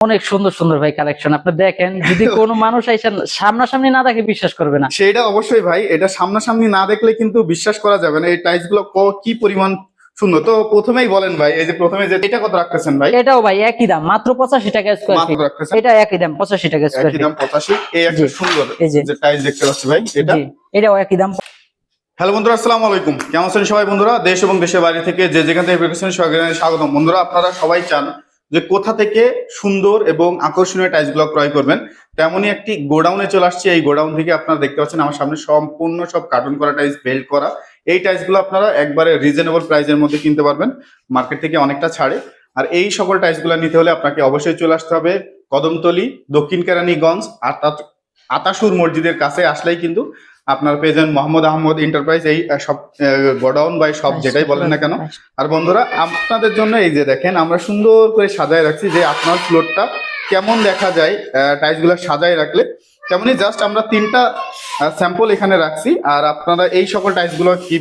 অনেক সুন্দর সুন্দর ভাই কালেকশন আপনি দেখেন যদি কোনো মানুষ আইসেন সামনাসামনি না দেখে বিশ্বাস করবে না। সেটা অবশ্যই ভাই এটা সামনাসামনি না দেখলে কিন্তু বিশ্বাস করা যাবে না এই টাইলসগুলো ক- কি পরিমাণ সুন্দর। তো প্রথমেই বলেন ভাই এই যে প্রথমে যে এটা কত রাখতেছেন ভাই? এটাও ভাই একই দাম মাত্র পঁচাশি টাকা স্কোয়ার ফিট এটা একই দাম পঁচাশি টাকা স্কোয়ার একই ফিট দাম পঁচাশি। এই একটা সুন্দর যে। টাইলস দেখতে পাচ্ছি ভাই এটা। এটাও একই দাম। হ্যালো বন্ধুরা আসসালামু আলাইকুম। কেমন আছেন সবাই বন্ধুরা? দেশ এবং দেশের বাইরে থেকে যে যেখান থেকে স্বাগতম। বন্ধুরা আপনারা সবাই চান যে কোথা থেকে সুন্দর এবং আকর্ষণীয় টাইলসগুলো ক্রয় করবেন, তেমনই একটি গোডাউনে চলে আসছে। এই গোডাউন থেকে আপনারা দেখতে পাচ্ছেন আমার সামনে সম্পূর্ণ সব কার্টুন করা টাইলস বেল্ট করা। এই টাইলসগুলো আপনারা একবারে রিজনেবল প্রাইসের মধ্যে কিনতে পারবেন। মার্কেট থেকে অনেকটা ছাড়ে। আর এই সকল টাইলসগুলো নিতে হলে আপনাকে অবশ্যই চলে আসতে হবে কদমতলি, দক্ষিণ কেরানীগঞ্জ আতা- আতাসুর মসজিদের কাছে আসলেই কিন্তু আপনার যাবেন মোহাম্মদ আহমদ এন্টারপ্রাইজ এই সব গোডাউন বা সব যেটাই বলেন না কেন? আর বন্ধুরা আপনাদের জন্য এই যে দেখেন আমরা সুন্দর করে সাজায় রাখছি যে আপনার ফ্লোরটা কেমন দেখা যায় টাইলসগুলো সাজায় রাখলে। তেমনি জাস্ট আমরা তিনটা স্যাম্পল এখানে রাখছি। আর আপনারা এই সকল টাইলসগুলো কি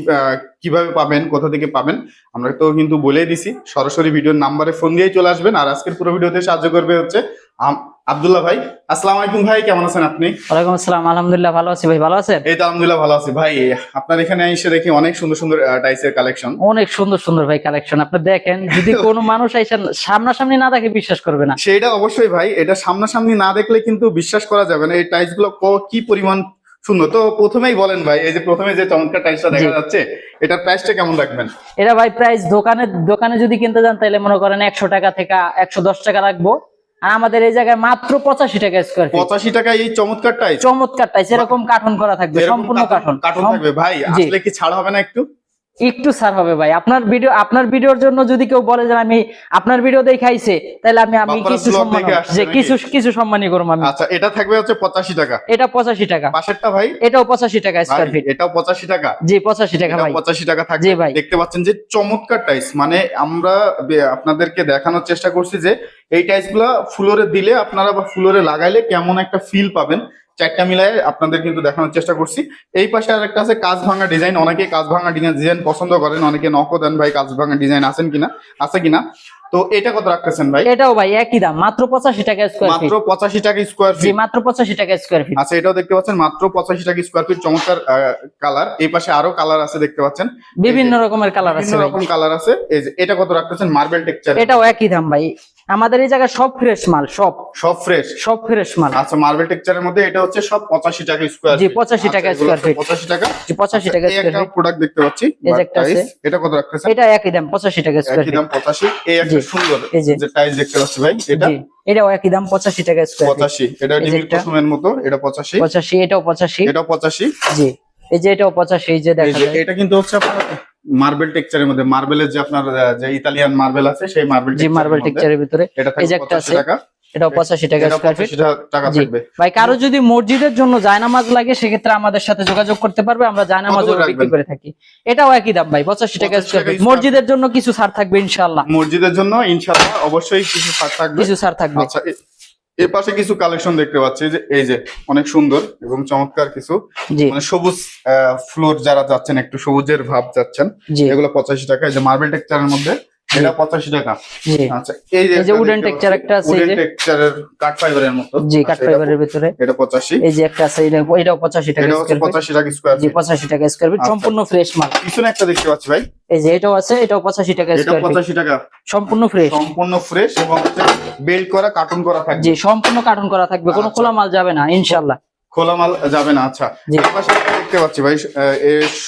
কীভাবে পাবেন কোথা থেকে পাবেন আমরা তো কিন্তু বলেই দিছি। সরাসরি ভিডিওর নাম্বারে ফোন দিয়েই চলে আসবেন। আর আজকের পুরো ভিডিওতে সাহায্য করবে হচ্ছে আব্দুল্লাহ ভাই আসসালামু আলাইকুম ভাই কেমন আছেন আপনি? ওয়ালাইকুম আসসালাম আলহামদুলিল্লাহ ভালো আছি ভাই ভালো আছেন? এই তো আলহামদুলিল্লাহ ভালো আছি ভাই। আপনার এখানে এসে দেখি অনেক সুন্দর সুন্দর টাইসের কালেকশন অনেক সুন্দর সুন্দর ভাই কালেকশন আপনি দেখেন যদি কোনো মানুষ আইসেন সামনাসামনি না দেখে বিশ্বাস করবে না। সেটা অবশ্যই ভাই এটা সামনাসামনি না দেখলে কিন্তু বিশ্বাস করা যাবে না। এই টাইলসগুলো কি পরিমাণ সুন্দর? তো প্রথমেই বলেন ভাই এই যে প্রথমে যে চমৎকার টাইলসটা দেখা। যাচ্ছে এটার প্রাইসটা কেমন রাখবেন? এটা ভাই প্রাইস দোকানে দোকানে যদি কিনতে যান তাহলে মনে করেন একশো টাকা থেকে একশো দশ টাকা রাখব। আর আমাদের এই জায়গায় মাত্র পঁচাশি টাকা স্কোয়ার পঁচাশি টাকা এই চমৎকারটাই? চমৎকার টাইস এরকম কার্টন করা থাকবে সম্পূর্ণ কাঠন কাঠন থাকবে। ভাই আসলে কি ছাড় হবে না একটু? একটু ছাড় হবে ভাই। আপনার ভিডিও আপনার ভিডিওর জন্য যদি কেউ বলে যে আমি আপনার ভিডিও দেখাইছে তাহলে আমি আমি কিছু সম্মান যে কিছু কিছু সম্মানই করব আমি। আচ্ছা এটা থাকবে হচ্ছে পঁচাশি টাকা। এটা পঁচাশি টাকা। পাশেরটা ভাই? এটাও পঁচাশি টাকা ভাই, স্কোয়ার ফিট এটাও পঁচাশি টাকা? জি পঁচাশি টাকা এটাও ভাই। পঁচাশি টাকা থাকবে। ভাই। দেখতে পাচ্ছেন যে চমৎকার টাইস মানে আমরা আপনাদেরকে দেখানোর চেষ্টা করছি যে এই টাইসগুলা ফ্লোরে দিলে আপনারা বা ফ্লোরে লাগাইলে কেমন একটা ফিল পাবেন। চারটা মিলায় আপনাদের কিন্তু দেখানোর চেষ্টা করছি। এই পাশে আর একটা আছে কাজ ভাঙা ডিজাইন। অনেকে কাজ ভাঙা ডিজাইন পছন্দ করেন অনেকে নক দেন ভাই কাজ ভাঙা ডিজাইন আছেন কিনা আছে কিনা। তো এটা কত রাখতেছেন ভাই? এটাও ভাই একই দাম মাত্র পঁচাশি টাকা স্কোয়ার ফিট মাত্র পঁচাশি টাকা স্কোয়ার জি ফিট মাত্র পঁচাশি টাকা স্কোয়ার ফিট আচ্ছা এটাও দেখতে পাচ্ছেন মাত্র পঁচাশি টাকা স্কোয়ার ফিট চমৎকার কালার এই পাশে আরও কালার আছে দেখতে পাচ্ছেন। বিভিন্ন রকমের কালার আছে বিভিন্ন রকম কালার আছে। এই যে এটা কত রাখতেছেন? মার্বেল টেক্সচার এটাও একই দাম ভাই। আমাদের এই জায়গায় সব ফ্রেশ মাল সব। সব ফ্রেশ সব ফ্রেশ মাল। আচ্ছা মার্বেল টেক্সচারের মধ্যে এটা হচ্ছে সব পঁচাশি টাকা স্কোয়ার জি, 85 টাকা square feet। পঁচাশি টাকা? জি পঁচাশি টাকা এই স্কোয়ার একটা প্রোডাক্ট দেখতে পাচ্ছি এই যে একটা আছে। এটা কত রাখতেছেন? এটা একই দাম পঁচাশি টাকা স্কোয়ার একই দাম পঁচাশি এই একটা সুন্দর এই যে। টাইস দেখতে পাচ্ছি ভাই এটা? এটাও একই দাম পঁচাশি টাকা স্কোয়ার ফিট পঁচাশি এটা এই যে ডিমির কুসুমের মতো এটা পঁচাশি। পঁচাশি এটাও পঁচাশি। এটাও পঁচাশি। জি এই যে এটাও পঁচাশি এই যে দেখা যায় এটা কিন্তু হচ্ছে আপনার মার্বেল টেক্সচারের মধ্যে মার্বেলের যে আপনার যে ইতালিয়ান মার্বেল আছে সেই মার্বেল জি মার্বেল টেক্সচারের ভিতরে। এটা এই যে একটা আছে, টাকা। এটাও পঁচাশি টাকা এটা স্কোয়ার ফিট টাকা থাকবে। ভাই কারও যদি মসজিদের জন্য জায়নামাজ লাগে সেক্ষেত্রে আমাদের সাথে যোগাযোগ করতে পারবে আমরা জায়নামাজ কত করে বিক্রি করে থাকি। এটাও একই দাম ভাই পঁচাশি টাকা 85 স্কোয়ার ফিট মসজিদের জন্য কিছু ছাড় থাকবে ইনশাল্লাহ মসজিদের জন্য ইনশাআল্লাহ অবশ্যই কিছু ছাড় থাকবে। কিছু ছাড় থাকবে। আচ্ছা এর পাশে কিছু কালেকশন দেখতে পাচ্ছি যে এই যে অনেক সুন্দর এবং চমৎকার কিছু মানে সবুজ ফ্লোর যারা যাচ্ছেন একটু সবুজের ভাব যাচ্ছেন এগুলো পঁচাশি টাকা এই যে মার্বেল টেক্সচারের মধ্যে এটা পঁচাশি টাকা। আচ্ছা এই যে wooden texture একটা আছে, উডেন টেক্সচারের কাঠ ফাইবারের মতো। জি আচ্ছা, এটা ফাইবারের ভিতরে। এটা পঁচাশি। এই যে একটা আছে এটা- এটাও পঁচাশি টাকা ফিট টাকা স্কোয়ার জি পঁচাশি টাকা স্কোয়ার ফিট আচ্ছা। সম্পূর্ণ ফ্রেশ মাল। পিছনে একটা দেখতে পাচ্ছি ভাই। এই যে এটাও আছে এটাও পঁচাশি টাকা এটা স্কোয়ার ফিট টাকা। সম্পূর্ণ ফ্রেশ সম্পূর্ণ ফ্রেশ এবং বেল্ট করা কার্টুন করা থাকবে। জি সম্পূর্ণ কার্টুন করা থাকবে। কোনো আচ্ছা। খোলা মাল যাবে না ইনশাল্লাহ খোলা মাল যাবে না আচ্ছা। দেখতে পাচ্ছি ভাই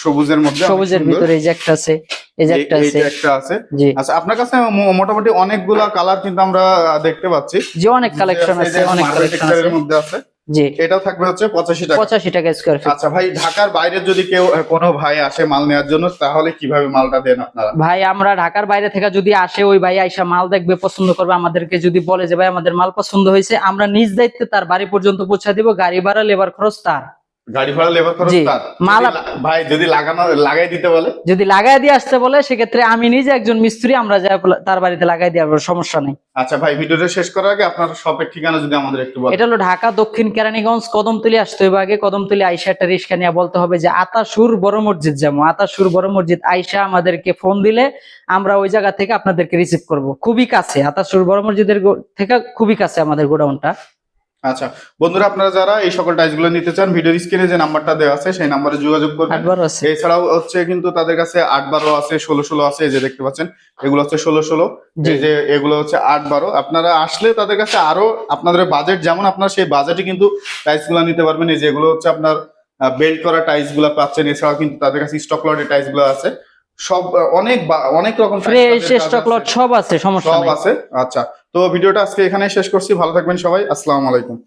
সবুজের মধ্যে সবুজের ভিতরে এই যে একটা আছে। এই যে এই- একটা এই আছে। যে একটা আছে। জি। আচ্ছা আপনার কাছে মোটামুটি অনেকগুলা কালার কিন্তু আমরা দেখতে পাচ্ছি। যে অনেক কালেকশন এই আছে অনেক কালেকশন আছে। মধ্যে আছে জি। এটাও থাকবে হচ্ছে পঁচাশি টাকা। পঁচাশি টাকা স্কোয়ার ফিট আচ্ছা ভাই ঢাকার বাইরে যদি কেউ কোনো ভাই আসে মাল নেওয়ার জন্য তাহলে কীভাবে মালটা দেন আপনারা? ভাই আমরা ঢাকার বাইরে থেকে যদি আসে ওই ভাই আইসা মাল দেখবে পছন্দ করবে আমাদেরকে যদি বলে যে ভাই আমাদের মাল পছন্দ হয়েছে আমরা নিজ দায়িত্বে তার বাড়ি পর্যন্ত পৌঁছা দিব গাড়ি ভাড়া লেবার খরচ তার। গাড়ি ভাড়া লেবার খরচ তার। মাল- ভাই যদি লাগানো লাগাই দিতে বলে? যদি লাগাই দিয়ে আসতে বলে সেক্ষেত্রে আমি নিজে একজন মিস্ত্রি আমরা যা তার বাড়িতে লাগাই দিয়ে সমস্যা নেই। আচ্ছা ভাই ভিডিওটা শেষ করার আগে আপনার শপের ঠিকানা যদি আমাদের একটু বলেন। এটা হলো ঢাকা দক্ষিণ কেরানীগঞ্জ কদমতলি আসতে হবে আগে। কদমতলি আইসা একটা রিক্সা নিয়ে বলতে হবে যে আতাসুর বড় মসজিদ যাব। আতাসুর বড় মসজিদ আইসা আমাদেরকে ফোন দিলে আমরা ওই জায়গা থেকে আপনাদেরকে রিসিভ করব। খুবই কাছে আতাসুর বড় মসজিদের থেকে খুবই কাছে আমাদের গোডাউনটা। আচ্ছা বন্ধুরা আপনারা যারা এই সকল টাইলসগুলো নিতে চান ভিডিও স্ক্রিনে যে নাম্বারটা দেওয়া আছে সেই নাম্বারে যোগাযোগ করবেন। এছাড়াও হচ্ছে কিন্তু তাদের কাছে আট বারো আছে ষোলো ষোলো আছে এই যে দেখতে পাচ্ছেন এগুলো হচ্ছে ষোলো ষোলো। এই যে এগুলো হচ্ছে আট বারো আপনারা আসলে তাদের কাছে আরও আপনাদের বাজেট যেমন আপনার সেই বাজেটে কিন্তু টাইলসগুলো নিতে পারবেন। এই যে এগুলো হচ্ছে আপনার বেল্ট করা টাইলসগুলো পাচ্ছেন। এছাড়াও কিন্তু তাদের কাছে স্টক লটের টাইলসগুলো আছে। সব অনেক অনেক রকম স্টক লট সব আছে সমস্যা সব আছে। আচ্ছা তো ভিডিওটা আজকে এখানে শেষ করছি। ভালো থাকবেন সবাই। আসসালামু আলাইকুম।